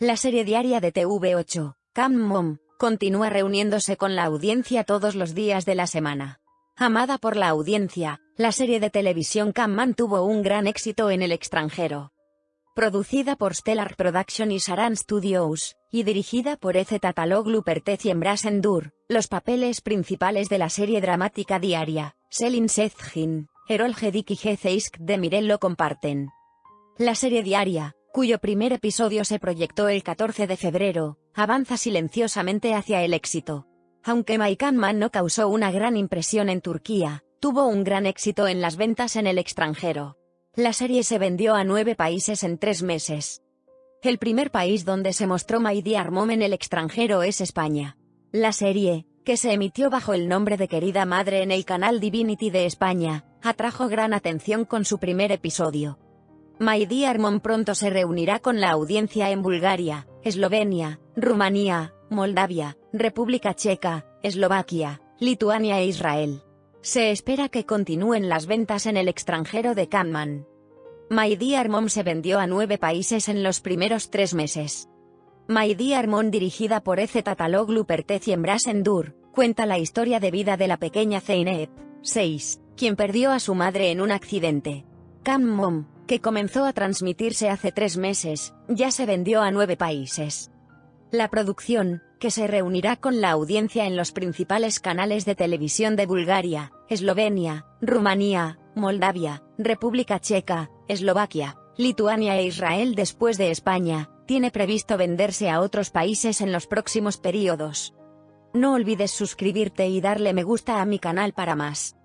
La serie diaria de TV8, Cam Mom, continúa reuniéndose con la audiencia todos los días de la semana. Amada por la audiencia, la serie de televisión Cam Man tuvo un gran éxito en el extranjero. Producida por Stellar Production y Saran Studios, y dirigida por Eze Tataloglu Pertez y Embras Endur, los papeles principales de la serie dramática diaria, Selin Sezgin, Erol Gedik y Gezeisk de Mirel lo comparten. La serie diaria, cuyo primer episodio se proyectó el 14 de febrero, avanza silenciosamente hacia el éxito. Aunque My no causó una gran impresión en Turquía, tuvo un gran éxito en las ventas en el extranjero. La serie se vendió a nueve países en tres meses. El primer país donde se mostró My Dear en el extranjero es España. La serie, que se emitió bajo el nombre de Querida Madre en el canal Divinity de España, atrajo gran atención con su primer episodio. My Dear Mom pronto se reunirá con la audiencia en Bulgaria, Eslovenia, Rumanía, Moldavia, República Checa, Eslovaquia, Lituania e Israel. Se espera que continúen las ventas en el extranjero de Camman. My Dear Mom se vendió a nueve países en los primeros tres meses. My Dear dirigida por Eze Tataloglu Pertez y Endur, cuenta la historia de vida de la pequeña Zeynep, 6, quien perdió a su madre en un accidente. Cam Mom, que comenzó a transmitirse hace tres meses, ya se vendió a nueve países. La producción, que se reunirá con la audiencia en los principales canales de televisión de Bulgaria, Eslovenia, Rumanía, Moldavia, República Checa, Eslovaquia, Lituania e Israel después de España, tiene previsto venderse a otros países en los próximos periodos. No olvides suscribirte y darle me gusta a mi canal para más.